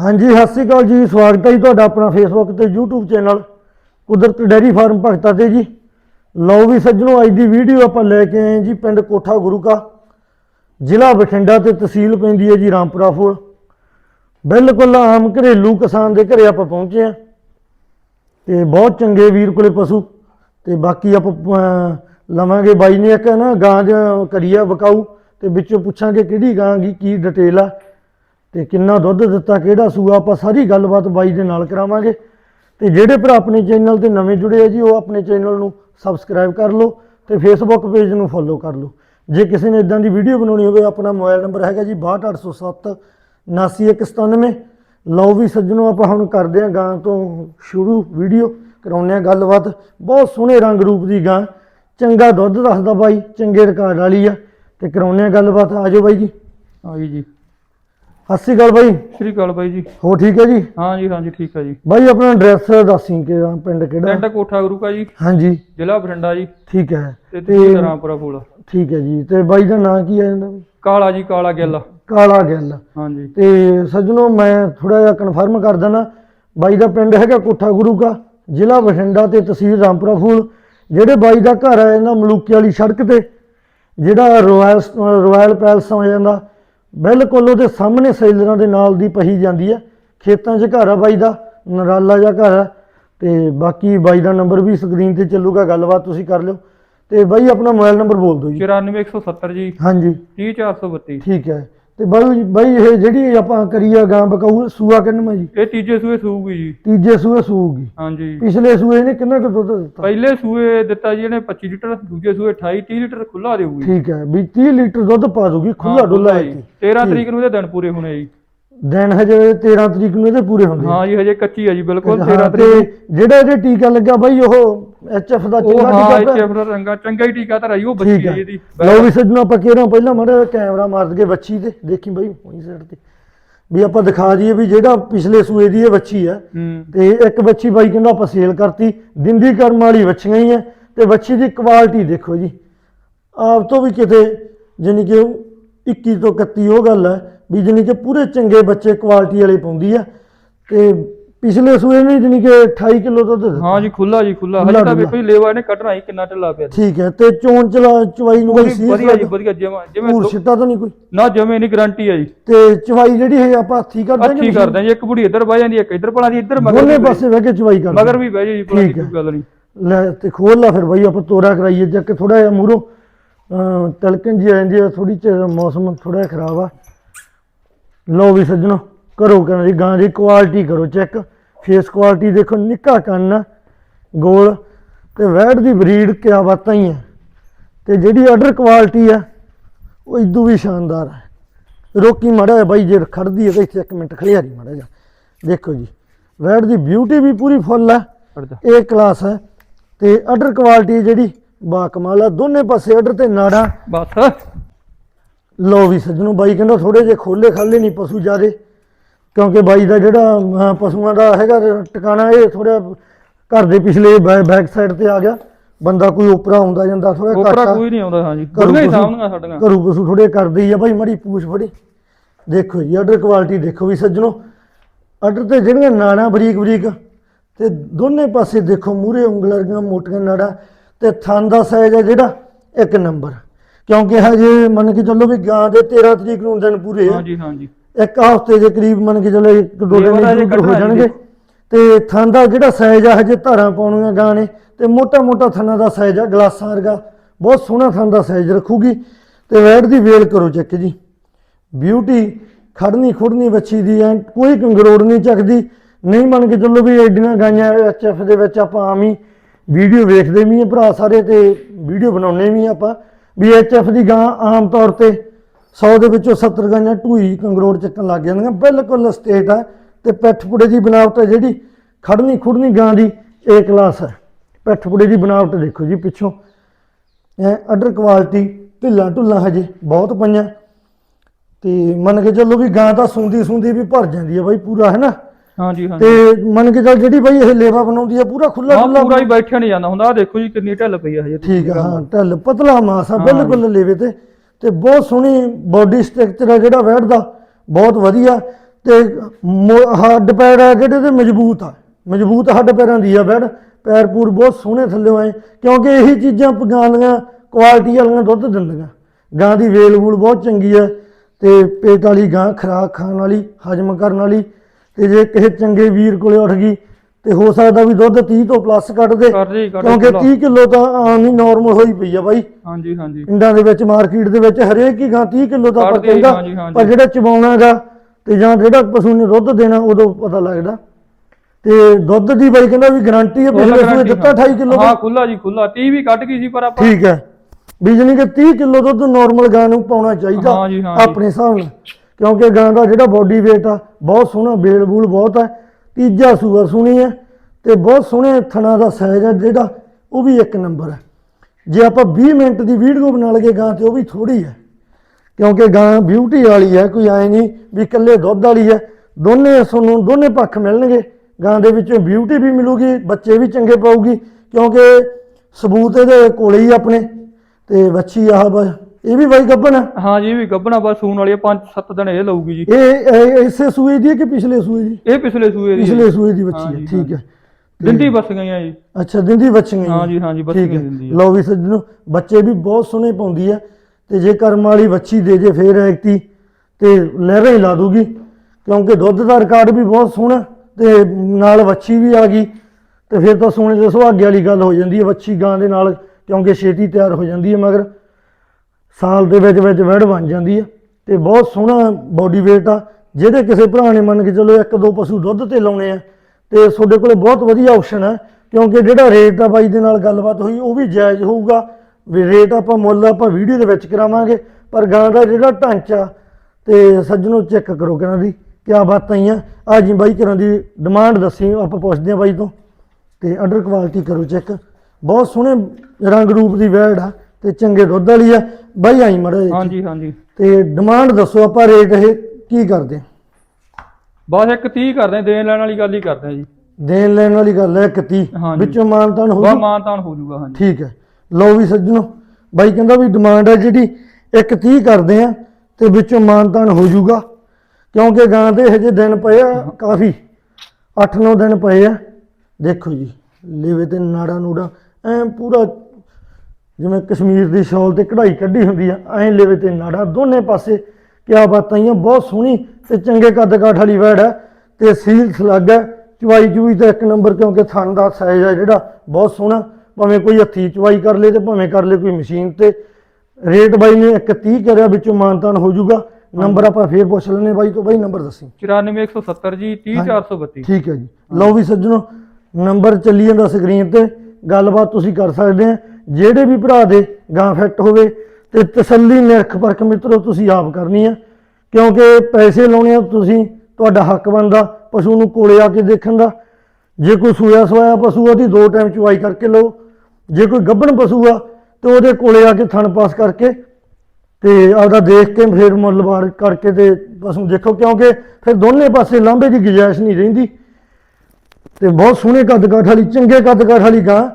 ਹਾਂਜੀ, ਸਤਿ ਸ਼੍ਰੀ ਅਕਾਲ ਜੀ, ਸਵਾਗਤ ਹੈ ਜੀ ਤੁਹਾਡਾ ਆਪਣਾ ਫੇਸਬੁੱਕ ਤੇ YouTube channel Kudrat dairy farm Bhagta ਤੇ ਜੀ। ਲਓ ਵੀ ਸੱਜਣੋ, ਅੱਜ ਦੀ ਵੀਡੀਓ ਆਪਾਂ ਲੈ ਕੇ ਆਏ ਜੀ ਪਿੰਡ ਕੋਠਾ ਗੁਰੂ ਕਾ। ਜ਼ਿਲ੍ਹਾ ਬਠਿੰਡਾ ਤੇ ਤਹਿਸੀਲ ਪੈਂਦੀ ਹੈ ਜੀ ਰਾਮਪੁਰਾ ਫੂਲ। ਬਿਲਕੁਲ ਆਮ ਘਰੇਲੂ ਕਿਸਾਨ ਦੇ ਘਰੇ ਆਪਾਂ ਪਹੁੰਚੇ ਆ ਤੇ ਬਹੁਤ ਚੰਗੇ ਵੀਰ ਕੋਲੇ ਪਸ਼ੂ। ਤੇ ਬਾਕੀ ਆਪਾਂ ਲਵਾਂਗੇ ਬਾਈ ਨੇ ਇੱਕ ਨਾ ਗਾਂ ਜ- ਕਰੀ ਆ, ਵਿਕਾਊ। ਤੇ ਵਿੱਚੋਂ ਪੁੱਛਾਂਗੇ ਕਿਹੜੀ ਗਾਂ ਗੀ, ਕੀ ਡਿਟੇਲ ਆ। ਤੇ ਕਿੰਨਾ ਦੁੱਧ ਦਿੱਤਾ, ਕਿਹੜਾ ਸੂਆ, ਆਪਾਂ ਸਾਰੀ ਗੱਲਬਾਤ ਬਾਈ ਦੇ ਨਾਲ ਕਰਾਵਾਂਗੇ। ਤੇ ਜਿਹੜੇ ਭਰਾ ਆਪਣੇ ਚੈਨਲ ਤੇ ਨਵੇਂ ਜੁੜੇ ਆ ਜੀ, ਉਹ ਆਪਣੇ ਚੈਨਲ ਨੂੰ ਸਬਸਕ੍ਰਾਈਬ ਕਰ ਲਓ ਤੇ ਫੇਸਬੁੱਕ ਪੇਜ ਨੂੰ ਫੋਲੋ ਕਰ ਲਓ। ਜੇ ਕਿਸੇ ਨੇ ਇਦਾਂ ਦੀ ਵੀਡੀਓ ਬਣਾਉਣੀ ਹੋਵੇ, ਆਪਣਾ ਮੋਬਾਈਲ ਨੰਬਰ ਹੈਗਾ ਜੀ 62807 79197 ਲਓ ਵੀ ਸੱਜਣੋ, ਆਪਾਂ ਹੁਣ ਕਰਦੇ ਹਾਂ ਗਾਂ ਤੋਂ ਸ਼ੁਰੂ ਵੀਡੀਓ ਕਰਾਉਂਦੇ ਹਾਂ ਗੱਲਬਾਤ। ਬਹੁਤ ਸੋਹਣੇ ਰੰਗ ਰੂਪ ਦੀ ਗਾਂ। ਚੰਗਾ ਦੁੱਧ ਦੱਸਦਾ ਬਾਈ, ਚੰਗੇ ਰਿਕਾਰਡ ਵਾਲੀ ਆ। ਤੇ ਕਰਾਉਂਦੇ ਹਾਂ ਗੱਲਬਾਤ। ਆਜੋ ਬਾਈ ਜੀ। ਹਾਂਜੀ ਜੀ। ਸਤਿ ਸ਼੍ਰੀ ਅਕਾਲ ਬਾਈ। ਸ੍ਰੀ ਅਕਾਲ ਬਾਈ ਜੀ। ਹੋ ਠੀਕ ਹੈ ਜੀ? ਹਾਂ ਜੀ ਹਾਂ ਜੀ ਠੀਕ ਹੈ ਜੀ। ਬਾਈ ਆਪਣਾ ਐਡਰੈਸ ਦੱਸੀ ਕਿ ਪਿੰਡ ਕਿਹੜਾ? ਪਿੰਡ ਕੋਠਾ ਗੁਰੂ ਕਾ ਜੀ। ਹਾਂਜੀ। ਜ਼ਿਲ੍ਹਾ ਬਠਿੰਡਾ ਜੀ। ਠੀਕ ਹੈ। ਤੇ ਤੇ ਰਾਮਪੁਰਾ ਫੂਲ ਠੀਕ ਹੈ ਜੀ। ਤੇ ਬਾਈ ਦਾ ਨਾਂ ਕੀ ਹੈ ਇਹਦਾ ਕਾਲਾ ਜੀ ਕਾਲਾ ਗਿੱਲ। ਕਾਲਾ ਗਿੱਲ। ਹਾਂਜੀ। ਤੇ ਸੱਜਣੋ ਮੈਂ ਥੋੜਾ ਜਿਹਾ ਕਨਫਰਮ ਕਰ ਦਿੰਦਾ। ਬਾਈ ਦਾ ਪਿੰਡ ਹੈਗਾ ਕੋਠਾ ਗੁਰੂ ਕਾ ਜ਼ਿਲ੍ਹਾ ਬਠਿੰਡਾ ਤੇ ਤਹਿਸੀਲ ਰਾਮਪੁਰਾ ਫੂਲ ਜਿਹੜੇ ਬਾਈ ਦਾ ਘਰ ਹੈ ਇਹਨਾਂ ਮਲੂਕੀ ਵਾਲੀ ਸੜਕ ਤੇ ਜਿਹੜਾ ਰਾਇਲ ਰਾਇਲ ਪੈਲਸ ਆ ਜਾਂਦਾ ਬਿਲਕੁਲ ਉਹਦੇ ਸਾਹਮਣੇ ਸੈਲਰਾਂ ਦੇ ਨਾਲ ਦੀ ਪਹੀ ਜਾਂਦੀ ਹੈ ਖੇਤਾਂ 'ਚ ਘਰ ਆ ਬਾਈ ਦਾ ਨਰਾਲਾ ਜਿਹਾ ਘਰ ਹੈ ਤੇ ਬਾਕੀ ਬਾਈ ਦਾ ਨੰਬਰ ਵੀ ਸਕਰੀਨ ਤੇ ਚੱਲੂਗਾ ਗੱਲਬਾਤ ਤੁਸੀਂ ਕਰ ਲਿਓ। ਤੇ ਬਾਈ ਆਪਣਾ ਮੋਬਾਈਲ ਨੰਬਰ ਬੋਲ ਦਿਓ ਜੀ। 94170 ਜੀ। ਹਾਂਜੀ। 30432 ਠੀਕ ਹੈ। ਤੇ ਬਾਈ ਬਾਈ ਇਹ ਜਿਹੜੀ ਆਪਾਂ ਕਰੀ ਆ ਗਾਂ ਬਕਾਊ ਸੂਆ ਕਿੰਨਾ ਜੀ? ਇਹ ਤੀਜੇ ਸੂਏ ਸੂਗੀ ਜੀ। ਤੀਜੇ ਸੂਏ ਸੂਗੀ ਹਾਂਜੀ। ਪਿਛਲੇ ਸੂਏ ਨੇ ਕਿੰਨਾ ਕੁ ਦੁੱਧ ਦਿੱਤਾ? ਪਹਿਲੇ ਸੂਏ ਦਿੱਤਾ ਜੀ ਇਹਨੇ 25 ਲੀਟਰ ਦੂਜੇ ਸੂਏ 28 30 ਲੀਟਰ ਖੁੱਲਾ ਦੇਊਗੀ। ਠੀਕ ਹੈ ਵੀ 30 ਲੀਟਰ ਦੁੱਧ ਪਾ ਦੂਗੀ ਖੁੱਲਾ ਡੁੱਲਾ ਜੀ। 13 ਤਰੀਕ ਨੂੰ ਇਹਦੇ ਦਿਨ ਪੂਰੇ ਹੋਣੇ ਜੀ। ਦਿਨ ਹਜੇ 13 ਤਰੀਕ ਨੂੰ ਇਹਦੇ ਪੂਰੇ ਹੁੰਦੇ ਹਾਂ ਜੀ ਹਜੇ ਕੱਚੀ ਆ ਜੀ ਬਿਲਕੁਲ ਹਾਂ, 13 ਤਰੀਕ ਜਿਹੜਾ ਇਹਦੇ ਟੀਕਾ ਲੱਗਾ ਬਾਈ ਉਹ ਐਚਐਫ ਦਾ ਚੰਗਾ ਹਾਂ ਟੀਕਾ ਇੱਥੇ ਆਪਣਾ ਰੰਗਾ ਚੰਗਾ ਹੀ ਟੀਕਾ ਤਾਂ ਰਾਈ ਉਹ ਬੱਚੀ ਹੈ ਹੈ ਇਹਦੀ। ਲਓ ਵੀ ਸੱਜਣਾ ਆਪਾਂ ਕਿਹੜਾ ਪਹਿਲਾਂ ਮਾੜਾ ਕੈਮਰਾ ਮਾਰ ਕੇ ਵੱਛੀ ਤੇ। ਦੇਖੀ ਬਾਈ ਉਹੀ ਸਾਈਡ ਤੇ। ਵੀ ਆਪਾਂ ਦਿਖਾ ਦਈਏ ਵੀ ਜਿਹੜਾ ਪਿਛਲੇ ਸੂਏ ਦੀ ਇਹ ਵੱਛੀ ਆ। ਹੂੰ। ਤੇ ਇੱਕ ਬੱਚੀ ਬਾਈ ਕਹਿੰਦਾ ਆਪਾਂ ਸੇਲ ਕਰਤੀ। ਦਿੰਦੀ ਕਰਮ ਵਾਲੀ ਬੱਚੀਆਂ ਹੀ ਐ ਤੇ ਬੱਚੀ ਦੀ ਕੁਆਲਿਟੀ ਦੇਖੋ ਜੀ। ਆਪ ਤੋਂ ਵੀ ਕਿਤੇ ਜਾਣੀ ਕਿ 21 ਤੋਂ 31 ਉਹ ਗੱਲ ਹੈ ਵੀ ਜਾਣੀ ਕਿ ਪੂਰੇ ਚੰਗੇ ਬੱਚੇ ਕੁਆਲਿਟੀ ਵਾਲੇ ਪਾਉਂਦੀ ਆ ਤੇ ਪਿਛਲੇ ਸੂਏ ਨੇ ਜਾਣੀ ਕਿ 28 ਕਿਲੋ ਦੁੱਧ ਦਿੱਤਾ। ਹਾਂ ਜੀ ਖੁੱਲਾ ਜੀ ਖੁੱਲਾ ਖੁੱਲਾ ਹਜੇ ਤਾਂ। ਵੇਖੋ ਜੀ ਲੇਵਾ ਇਹਨੇ ਕੱਢਣਾ ਹੀ ਕਿੰਨਾ ਢਿੱਲਾ ਪਿਆ। ਜੀ। ਠੀਕ ਹੈ ਤੇ ਚੋਣ ਚਲਾ ਚਵਾਈ ਨੂੰ ਕੋਈ ਸੀ ਵਧੀਆ ਜੀ ਵਧੀਆ ਜਿਵੇਂ ਜਿਵੇਂ ਪੂਰ ਦੋ- ਤਾਂ ਨਹੀਂ ਕੋਈ? ਨਾ ਜਮੇ ਨਹੀਂ ਗਾਰੰਟੀ ਹੈ ਜੀ। ਤੇ ਚਵਾਈ ਜਿਹੜੀ ਹੈ ਆਪਾਂ ਹੱਥੀ ਕਰਦੇ ਅੱਛੀ ਕਰਦੇ ਜੀ ਇੱਕ ਬੁੜੀ ਇੱਧਰ ਬਹਿ ਜਾਂਦੀ ਇੱਕ ਇੱਧਰ ਪੜਾ ਦੀ ਇੱਧਰ ਮਗਰ ਦੋਨੇ ਵੀ ਪਾਸੇ ਬਹਿ ਕੇ ਚਵਾਈ ਕਰਦੇ ਮਗਰ ਵੀ ਬਹਿ ਜੇ ਜੀ ਭਲਾ ਦੀ ਠੀਕ ਹੈ। ਕੋਈ ਗੱਲ ਨਹੀਂ। ਲੈ ਤੇ ਖੋਲ ਲਾ ਫਿਰ ਬਾਈ ਆਪਾਂ ਤੋਰਾ ਕਰਾਈਏ ਜੇ ਕਿ ਥੋੜਾ ਜਿਹਾ ਮੂਰੋ। ਤਲਕਣ ਜੀ ਆ ਜਾਂਦੀ ਆ ਥੋੜੀ ਜਿਹੀ ਮੌਸਮ ਥੋੜਾ ਖਰਾਬ ਆ। ਲਓ ਵੀ ਸੱਜਣੋ ਕਰੋ ਕਹਿੰਦੇ ਜੀ ਗਾਂ ਦੀ ਕੁਆਲਿਟੀ ਕਰੋ ਚੈੱਕ ਫੇਸ ਕੁਆਲਿਟੀ ਦੇਖੋ ਨਿੱਕਾ ਕੰਨ ਆ, ਗੋਲ ਤੇ ਵੈੜ ਦੀ ਬਰੀਡ ਕਿਆ ਬਾਤਾਂ ਹੀ ਆ। ਤੇ ਜਿਹੜੀ ਆਰਡਰ ਕੁਆਲਿਟੀ ਆ ਉਹ ਇਦੋਂ ਵੀ ਸ਼ਾਨਦਾਰ ਹੈ ਰੋਕੀ ਮਾੜਾ ਬਾਈ ਜੇ ਖੜਦੀ ਹੈ ਤਾਂ ਇੱਥੇ ਇੱਕ ਮਿੰਟ ਖੜਿਆ ਨਹੀਂ ਮਾੜਾ ਜਿਹਾ। ਦੇਖੋ ਜੀ ਵੈੜ ਦੀ ਬਿਊਟੀ ਵੀ ਪੂਰੀ ਫੁੱਲ ਆ। ਜਾ। ਇਹ ਕਲਾਸ ਹੈ ਤੇ ਆਰਡਰ ਕੁਆਲਿਟੀ ਜਿਹੜੀ ਬਾ ਕਮਾਲ ਆ ਦੋਨੇ ਪਾਸੇ ਆਰਡਰ ਤੇ ਨਾੜਾ। ਬਸ। ਲੋ ਵੀ ਸੱਜਣੋ ਬਾਈ ਕਹਿੰਦਾ ਥੋੜੇ ਜੇ ਖੋਲੇ ਖਾਲੇ ਨਹੀਂ ਪਸ਼ੂ ਜਿਆਦੇ ਕਿਉਂਕਿ ਬਾਈ ਦਾ ਜਿਹੜਾ ਅਹ, ਪਸ਼ੂਆਂ ਦਾ ਹੈਗਾ ਟਿਕਾਣਾ ਇਹ ਥੋੜਾ ਘਰ ਦੇ ਪਿਛਲੇ ਬੈਕ ਸਾਈਡ ਤੇ ਆ ਗਿਆ। ਬੰਦਾ ਕੋਈ ਉਪਰਾ ਆਉਂਦਾ ਜਾਂਦਾ ਥੋੜਾ ਉਪਰਾ ਕੋਈ ਨਹੀਂ ਆਉਂਦਾ ਹਾਂ ਜੀ ਘਰੋਂ ਗੁਰਨੇ ਪਸ਼ੂ- ਸਾਹਮਣੇ ਸਾਡੀਆਂ। ਘਰੂ ਪਸ਼ੂ ਥੋੜੇ ਕਰਦੇ ਹੀ ਆ ਭਾਈ ਮੜੀ ਪੂਛ ਫੜੀ। ਦੇਖੋ ਜੀ ਆਰਡਰ ਕੁਆਲਿਟੀ ਦੇਖੋ ਵੀ ਸੱਜਣੋ। ਆਰਡਰ ਤੇ ਜਿਹੜੀਆਂ ਨਾੜਾਂ ਬਰੀਕ ਬਰੀਕ ਤੇ ਦੋਨੇ ਪਾਸੇ ਦੇਖੋ ਮੂਰੇ ਉਂਗਲਾਂ ਦੀਆਂ ਮੋਟੀਆਂ ਨਾੜਾਂ। ਤੇ ਥਣ ਦਾ ਸਾਈਜ਼ ਹੈ ਜਿਹੜਾ ਇੱਕ ਨੰਬਰ। ਕਿਉਂਕਿ ਹਜੇ ਮੰਨ ਕੇ ਚੱਲੋ ਵੀ ਗਾਂ ਦੇ 13 ਤਰੀਕ ਨੂੰ ਦਿਨ ਪੂਰੇ ਆ। ਹਾਂ ਜੀ ਹਾਂ ਜੀ ਇੱਕ ਹਫ਼ਤੇ ਦੇ ਕਰੀਬ ਮੰਨ ਕੇ ਚੱਲੋ ਇੱਕ ਦੋ ਦਿਨ ਹਜੇ ਉੱਧਰ ਹੋ ਜਾਣਗੇ। ਤੇ ਥਣ ਦਾ ਜਿਹੜਾ ਸਾਈਜ਼ ਆ ਹਜੇ ਧਾਰਾਂ ਪਾਉਣੀਆਂ ਗਾਂ ਨੇ ਤੇ ਮੋਟਾ ਮੋਟਾ ਥਣਾਂ ਦਾ ਸਾਈਜ਼ ਆ ਗਲਾਸਾਂ ਵਰਗਾ ਬਹੁਤ ਸੋਹਣਾ ਥਣ ਦਾ ਸਾਈਜ਼ ਰੱਖੂਗੀ। ਤੇ ਵੈਟ ਦੀ ਵੇਲ ਕਰੋ ਚੈੱਕ ਜੀ। ਬਿਊਟੀ ਖੜਨੀ ਖੁੜਨੀ ਬੱਚੀ ਦੀ ਐ ਕੋਈ ਕੰਗਰੋੜ ਨਹੀਂ ਚੱਕਦੀ। ਨਹੀਂ ਮੰਨ ਕੇ ਚੱਲੋ ਵੀ ਐਡੀਆਂ ਗਾਈਆਂ ਐਚਐਫ ਦੇ ਵਿੱਚ ਆਪਾਂ ਆਮ ਹੀ ਵੀਡੀਓ ਵੇਖਦੇ ਵੀ ਆ ਭਰਾ ਸਾਰੇ ਤੇ ਵੀਡੀਓ ਬਣਾਉਣੇ ਵੀ ਆਪਾਂ। ਵੀ ਐਚਐਫ ਦੀ ਗਾਂ ਆਮ ਤੌਰ ਤੇ 100 ਦੇ ਵਿੱਚੋਂ 70 ਗਾਈਆਂ ਢੂਈ ਕੰਗਰੋੜ ਚੱਕਣ ਲੱਗ ਜਾਂਦੀਆਂ। ਬਿਲਕੁਲ ਸਟੇਟ ਹੈ ਤੇ ਪਿੱਠ ਪੁੜੇ ਦੀ ਬਣਾਵਟ ਹੈ ਜਿਹੜੀ ਖੜਨੀ ਖੁੜਨੀ ਗਾਂ ਦੀ ਏ ਕਲਾਸ ਹੈ ਪਿੱਠ ਪੁੜੇ ਦੀ ਬਣਾਵਟ ਦੇਖੋ ਜੀ ਪਿੱਛੋਂ। ਐ ਅਡਰ ਕੁਆਲਿਟੀ ਢਿੱਲਾ ਢੁੱਲਾ ਹਜੇ ਬਹੁਤ ਪਈਆਂ। ਤੇ ਮੰਨ ਕੇ ਚੱਲੋ ਵੀ ਗਾਂ ਤਾਂ ਸੁੰਦੀ ਸੁੰਦੀ ਵੀ ਭਰ ਜਾਂਦੀ ਹੈ ਬਾਈ ਪੂਰਾ, ਹੈ ਨਾ? ਹਾਂ ਜੀ ਹਾਂ ਜੀ ਤੇ ਮੰਨ ਕੇ ਚੱਲ ਜਿਹੜੀ ਬਾਈ ਇਹ ਲੇਵਾ ਬਣਾਉਂਦੀ ਹੈ ਪੂਰਾ ਖੁੱਲਾ ਹਾਂ ਪੂਰਾ ਹੀ ਬੈਠਿਆ ਨਹੀਂ ਜਾਂਦਾ ਹੁੰਦਾ। ਆਹ ਦੇਖੋ ਜੀ ਕਿੰਨੀ ਢਿੱਲ ਪਈ ਆ ਹਜੇ ਠੀਕ ਹੈ ਹਾਂ ਢਿੱਲ ਪਤਲਾ ਮਾਸਾ ਬਿਲਕੁਲ ਲੇਵੇ ਤੇ। ਤੇ ਬਹੁਤ ਸੋਹਣੀ ਬਾਡੀ ਸਟਰਕਚਰ ਹੈ ਜਿਹੜਾ ਵੈੜ ਦਾ ਬਹੁਤ ਵਧੀਆ। ਤੇ ਹੱਡ ਪੈਰ ਆ ਜਿਹੜੇ ਤੇ ਮਜ਼ਬੂਤ ਆ। ਮਜ਼ਬੂਤ ਹੱਡ ਪੈਰਾਂ ਦੀ ਆ ਬੈੜ ਪੈਰ ਪੂਰ ਬਹੁਤ ਸੋਹਣੇ ਥੱਲੇ ਆਏ। ਕਿਉਂਕਿ ਇਹੀ ਚੀਜ਼ਾਂ ਗਾਂ ਦੀਆਂ ਕੁਆਲਿਟੀ ਵਾਲੀਆਂ ਦੁੱਧ ਦਿੰਦੀਆਂ। ਗਾਂ ਦੀ ਵੇਲ ਵੂਲ ਬਹੁਤ ਚੰਗੀ ਹੈ ਤੇ ਪੇਟ ਵਾਲੀ ਗਾਂ ਖੁਰਾਕ ਖਾਣ ਵਾਲੀ ਹਜਮ ਕਰਨ ਵਾਲੀ ਤੇ ਜੇ ਕਿਸੇ ਚੰਗੇ ਵੀਰ ਕੋਲੇ ਉੱਠ ਗਈ ਤੇ ਹੋ ਸਕਦਾ ਵੀ ਦੁੱਧ 30 ਤੋਂ ਪਲੱਸ ਕੱਢ ਦੇ। ਕਰ ਜੀ ਕਰ ਕਿਉਂਕਿ 30 ਕਿਲੋ ਤਾਂ ਆਮ ਹੀ ਨਾਰਮਲ ਹੋਈ ਪਈ ਆ ਬਾਈ। ਹਾਂਜੀ ਹਾਂਜੀ। ਪਿੰਡਾਂ ਦੇ ਵਿੱਚ ਮਾਰਕੀਟ ਦੇ ਵਿੱਚ ਹਰੇਕ ਹੀ ਗਾਂ 30 ਕਿਲੋ ਦਾ ਪਰ ਕੱਢਦੇ ਹੀ, ਕਹਿੰਦਾ ਹਾਂਜੀ, ਹਾਂਜੀ। ਪਰ ਜਿਹੜਾ ਚਬਾਉਣਾਗਾ ਤੇ ਜਾਂ ਜਿਹੜਾ ਪਸ਼ੂ ਨੇ ਦੁੱਧ ਦੇਣਾ ਉਦੋਂ ਪਤਾ ਲੱਗਦਾ। ਤੇ ਦੁੱਧ ਦੀ ਬਾਈ ਕਹਿੰਦਾ ਵੀ ਗਾਰੰਟੀ ਹੈ ਪਿਛਲੇ ਸੂਏ ਦਿੱਤਾ 28 ਕਿਲੋ ਹਾਂ। ਖੁੱਲਾ ਜੀ ਖੁੱਲਾ 30 ਵੀ ਕੱਢ ਗਈ ਸੀ ਪਰ ਆਪਾਂ ਠੀਕ ਹੈ। ਵੀ ਜਾਣੀ ਕਿ 30 ਕਿਲੋ ਦੁੱਧ ਨਾਰਮਲ ਗਾਂ ਨੂੰ ਪਾਉਣਾ ਚਾਹੀਦਾ। ਆਪਣੇ ਹਿਸਾਬ ਨਾਲ। ਕਿਉਂਕਿ ਗਾਂ ਦਾ ਜਿਹੜਾ ਬੋਡੀ weight ਆ, ਬਹੁਤ ਸੋਹਣਾ, ਬੇਲ ਬੂਲ ਬਹੁਤ ਹੈ ਤੀਜਾ ਸੂਆ ਸੋਹਣੀ ਹੈ ਤੇ ਬਹੁਤ ਸੋਹਣੇ ਥਣਾ ਦਾ ਸਾਈਜ਼ ਹੈ ਜਿਹੜਾ, ਉਹ ਵੀ ਇੱਕ ਨੰਬਰ ਹੈ ਜੇ ਆਪਾਂ 20 ਮਿੰਟ ਦੀ ਵੀਡੀਓ ਬਣਾ ਲਈਏ ਗਾਂ ਤੇ, ਉਹ ਵੀ ਥੋੜੀ ਹੈ ਕਿਉਂਕਿ ਗਾਂ ਬਿਊਟੀ ਵਾਲੀ ਹੈ ਕੋਈ ਐ ਨਹੀਂ ਵੀ ਇਕੱਲੇ ਦੁੱਧ ਵਾਲੀ ਹੈ ਦੋਨੇ ਤੁਹਾਨੂੰ ਦੋਨੇ ਪੱਖ ਮਿਲਣਗੇ। ਗਾਂ ਦੇ ਵਿੱਚੋਂ ਬਿਊਟੀ ਵੀ ਮਿਲੂਗੀ, ਬੱਚੇ ਵੀ ਚੰਗੇ ਪਾਊਗੀ, ਕਿਉਂਕਿ ਸਬੂਤ ਇਹਦੇ ਕੋਲੇ ਹੀ ਆਪਣੇ, ਤੇ ਬੱਚੀ ਆਹ ਬ- ਇਹ ਵੀ ਬਾਈ ਗੱਬਣ ਹੈ ਹਾਂ ਜੀ ਇਹ ਵੀ ਗੱਬਣਾ ਬਸ ਸੂਣ ਵਾਲੀ 5-7 ਦਿਨ ਇਹ ਲਊਗੀ ਜੀ। ਇਹ ਇਹ ਇਸੇ ਸੂਏ ਦੀ ਹੈ ਕਿ ਪਿਛਲੇ ਸੂਏ ਦੀ? ਇਹ ਪਿਛਲੇ ਸੂਏ ਦੀ ਪਿਛਲੇ ਸੂਏ ਦੀ ਬੱਚੀ ਹੈ ਹਾਂਜੀ, ਠੀਕ ਹੈ ਦਿੰਦੀ ਬਸ ਗਈਆਂ ਜੀ। ਅੱਛਾ ਦਿੰਦੀ ਬੱਚੀਆਂ ਹਾਂ ਜੀ ਹਾਂ ਜੀ ਬੱਚੇ ਠੀਕ ਹੈ ਦਿੰਦੀ ਹੈ ਲਓ ਵੀ ਸੱਜਣੋ ਬੱਚੇ ਵੀ ਬਹੁਤ ਸੋਹਣੇ ਪਾਉਂਦੀ ਹੈ ਤੇ ਜੇ ਕਰਮ ਵਾਲੀ ਬੱਚੀ ਦੇ ਜੇ ਫੇਰ ਐਕਤੀ ਤੇ ਲਹਿਰਾਂ ਹੀ ਲਾ ਦੂਗੀ। ਕਿਉਂਕਿ ਦੁੱਧ ਦਾ ਰਿਕਾਰਡ ਵੀ ਬਹੁਤ ਸੋਹਣਾ ਤੇ ਨਾਲ ਬੱਚੀ ਵੀ ਆ ਗਈ। ਤੇ ਫਿਰ ਤਾਂ ਸੋਹਣੇ ਦੇ ਸੁਹਾਗੇ ਵਾਲੀ ਗੱਲ ਹੋ ਜਾਂਦੀ ਹੈ ਬੱਚੀ ਗਾਂ ਦੇ ਨਾਲ ਕਿਉਂਕਿ ਛੇਤੀ ਤਿਆਰ ਹੋ ਜਾਂਦੀ ਹੈ ਮਗਰ। ਸਾਲ ਦੇ ਵਿੱਚ ਵਿੱਚ ਵੜ ਬਣ ਜਾਂਦੀ ਆ ਤੇ ਬਹੁਤ ਸੋਹਣਾ ਬੋਡੀ weight ਆ, ਜਿਹਦੇ ਕਿਸੇ ਭਰਾ ਨੇ ਮੰਨ ਕੇ ਚਲੋ ਇੱਕ ਦੋ ਪਸ਼ੂ ਦੁੱਧ ਤੇ ਲਾਉਣੇ ਆ, ਤੇ ਤੁਹਾਡੇ ਕੋਲੇ ਬਹੁਤ ਵਧੀਆ ਆਪਸ਼ਨ ਹੈ ਕਿਉਂਕਿ ਜਿਹੜਾ ਰੇਟ ਆ ਬਾਈ ਦੇ ਨਾਲ ਗੱਲਬਾਤ ਹੋਈ, ਉਹ ਵੀ ਜਾਇਜ਼ ਹੋਊਗਾ। ਵੀ ਰੇਟ ਆਪਾਂ ਮੁੱਲ ਆਪਾਂ ਵੀਡੀਓ ਦੇ ਵਿੱਚ ਕਰਾਵਾਂਗੇ, ਪਰ ਗਾਂ ਦਾ ਜਿਹੜਾ ਢਾਂਚਾ ਤੇ ਸੱਜਣੋ ਚੈੱਕ ਕਰੋ ਕਿਹਨਾਂ ਦੀ, ਕਿਆ ਬਾਤਾਂ ਆਈਆਂ। ਆ ਜੀ ਬਾਈ ਕਿਹਨਾਂ ਦੀ ਡਿਮਾਂਡ ਦੱਸੀ, ਆਪਾਂ ਪੁੱਛਦੇ ਆ ਬਾਈ ਤੋਂ, ਤੇ ਆਰਡਰ ਕੁਆਲਿਟੀ ਕਰੋ ਚੈੱਕ ਬਹੁਤ ਸੋਹਣੇ ਰੰਗ ਰੂਪ ਦੀ ਵੈੜ ਆ। ਤੇ ਚੰਗੇ ਦੁੱਧ ਵਾਲੀ ਆ। ਬਾਈ ਆਈ ਮੜੇ ਹਾਂ ਜੀ ਹਾਂ ਜੀ ਤੇ ਡਿਮਾਂਡ ਦੱਸੋ ਆਪਾਂ ਰੇਟ ਇਹ ਕੀ ਕਰਦੇ ਬਸ ਇੱਕ 30 ਕਰਦੇ ਦੇਣ ਲੈਣ ਵਾਲੀ ਗੱਲ ਹੀ ਕਰਦੇ ਹਾਂ ਜੀ। ਦੇਣ ਲੈਣ ਵਾਲੀ ਗੱਲ ਹੈ 31 ਹਾਂਜੀ। ਵਿੱਚੋਂ ਮਾਨਤਾਨ ਹੋ ਬਸ ਮਾਨਤਾਨ ਹੋ ਜਾਊਗਾ ਹਾਂ ਜੀ ਠੀਕ ਹੈ ਲਓ ਵੀ ਸੱਜਣੋ ਬਾਈ ਕਹਿੰਦਾ ਵੀ ਡਿਮਾਂਡ ਹੈ ਜਿਹੜੀ ਇੱਕ 30 ਕਰਦੇ ਆ ਤੇ ਵਿੱਚੋਂ ਮਾਨਤਾਨ ਹੋ ਜਾਊਗਾ ਕਿਉਂਕਿ ਗਾਂ ਦੇ ਹਜੇ ਦਿਨ ਪਏ ਆ ਕਾਫੀ 8-9 ਦਿਨ ਪਏ ਆ। ਦੇਖੋ ਜੀ ਲੇਵੇ ਤੇ ਨਾੜਾ ਨੂੜਾ ਐ ਪੂਰਾ ਜਿਵੇਂ ਕਸ਼ਮੀਰ ਦੀ ਸ਼ਾਲ ਤੇ ਕਢਾਈ ਕੱਢੀ ਹੁੰਦੀ ਆ ਐਂ ਲੇਵੇ ਤੇ ਨਾੜਾ ਦੋਨੇ ਪਾਸੇ। ਕਿਆ ਬਾਤਾਂ ਆਈਆਂ ਬਹੁਤ ਸੋਹਣੀ ਤੇ ਚੰਗੇ ਕੱਦ ਕਾਠ ਵਾਲੀ ਵੈੜ ਹੈ ਤੇ ਸੀਲ ਸਲੱਗ ਹੈ ਚਵਾਈ ਚੂਈ ਤਾਂ ਇੱਕ ਨੰਬਰ ਕਿਉਂਕਿ ਥਣ ਦਾ ਸਾਈਜ਼ ਹੈ ਜਿਹੜਾ ਬਹੁਤ ਸੋਹਣਾ। ਭਾਵੇਂ ਕੋਈ ਹੱਥੀ ਚਵਾਈ ਕਰ ਲੇ ਤੇ ਭਾਵੇਂ ਕਰ ਲੇ ਕੋਈ ਮਸ਼ੀਨ ਤੇ। ਰੇਟ ਬਾਈ ਨੇ ਇੱਕ 30 ਕਰਿਆ ਵਿੱਚੋਂ ਮਾਨਤਾਨ ਹੋ ਜਾਊਗਾ। ਨੰਬਰ ਆਪਾਂ ਫੇਰ ਪੁੱਛ ਲੈਣੇ ਬਾਈ ਤੋਂ ਬਾਈ ਨੰਬਰ ਦੱਸੀ। 94170 ਜੀ 30432 ਠੀਕ ਹੈ ਜੀ। ਲਓ ਵੀ ਸੱਜਣੋ ਨੰਬਰ ਚੱਲੀ ਜਾਂਦਾ ਸਕਰੀਨ ਤੇ। ਗੱਲਬਾਤ ਤੁਸੀਂ ਕਰ ਸਕਦੇ ਆ। ਜਿਹੜੇ ਵੀ ਭਰਾ ਦੇ ਗਾਂ ਫਿੱਟ ਹੋਵੇ ਤੇ ਤਸੱਲੀ ਨਿਰਖ ਪਰਖ ਮਿੱਤਰੋ, ਤੁਸੀਂ ਆਪ ਕਰਨੀ ਆ। ਕਿਉਂਕਿ ਪੈਸੇ ਲਾਉਣੇ ਆ, ਤੁਸੀਂ ਤੁਹਾਡਾ ਹੱਕ ਬਣਦਾ ਪਸ਼ੂ ਨੂੰ ਕੋਲੇ ਆ ਕੇ ਦੇਖਣ ਦਾ। ਜੇ ਕੋਈ ਸੂਇਆ ਸਵਾਇਆ ਪਸ਼ੂ ਆ ਦੀ ਦੋ ਟਾਈਮ ਚੁਆਈ ਕਰਕੇ ਲਓ। ਜੇ ਕੋਈ ਗੱਭਣ ਪਸ਼ੂ ਆ, ਤੇ ਉਹਦੇ ਕੋਲੇ ਆ ਕੇ ਥਣ ਪਾਸ ਕਰਕੇ ਤੇ ਆਪਦਾ ਦੇਖ ਕੇ ਫਿਰ ਮੁੱਲਵਾਰ ਕਰਕੇ ਤੇ ਪਸ਼ੂ ਦੇਖੋ। ਕਿਉਂਕਿ ਫਿਰ ਦੋਨੇ ਪਾਸੇ ਲਾਂਭੇ ਦੀ ਗੁੰਜਾਇਸ਼ ਨਹੀਂ ਰਹਿੰਦੀ। ਤੇ ਬਹੁਤ ਸੋਹਣੇ ਕੱਦ ਕਾਠ ਵਾਲੀ, ਚੰਗੇ ਕੱਦ ਕਾਠ ਵਾਲੀ ਗਾਂ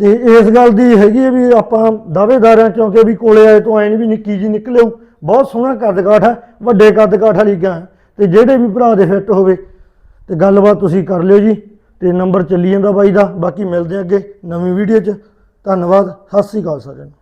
ਤੇ ਇਸ ਗੱਲ ਦੀ ਹੈਗੀ ਹੈ ਵੀ ਆਪਾਂ ਦਾਅਵੇਦਾਰ ਹਾਂ ਕਿਉਂਕਿ ਵੀ ਕੋਲੇ ਆਏ ਤੋਂ ਐ ਨਹੀਂ ਵੀ ਨਿੱਕੀ ਜੀ ਨਿਕਲਿਓ ਬਹੁਤ ਸੋਹਣਾ ਕੱਦਕਾਠ ਹੈ ਵੱਡੇ ਕੱਦਕਾਠ ਵਾਲੀ ਗਾਂ। ਤੇ ਜਿਹੜੇ ਵੀ ਭਰਾ ਦੇ ਫਿੱਟ ਹੋਵੇ, ਤੇ ਗੱਲਬਾਤ ਤੁਸੀਂ ਕਰ ਲਿਓ ਜੀ। ਤੇ ਨੰਬਰ ਚੱਲੀ ਜਾਂਦਾ ਬਾਈ ਦਾ। ਬਾਕੀ ਮਿਲਦੇ ਹਾਂ ਅੱਗੇ ਨਵੀਂ ਵੀਡੀਓ 'ਚ। ਧੰਨਵਾਦ। ਸਤਿ ਸ੍ਰੀ ਅਕਾਲ ਸਾਰਿਆਂ ਨੂੰ।